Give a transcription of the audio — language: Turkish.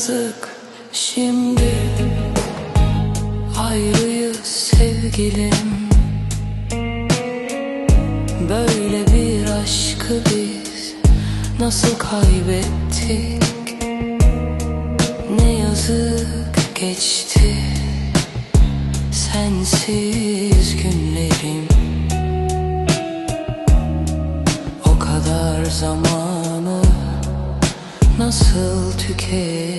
yazık. Şimdi Ayrıyız sevgilim. Böyle bir aşkı biz nasıl kaybettik? Ne yazık geçti sensiz günlerim. O kadar zamanı nasıl tüketti?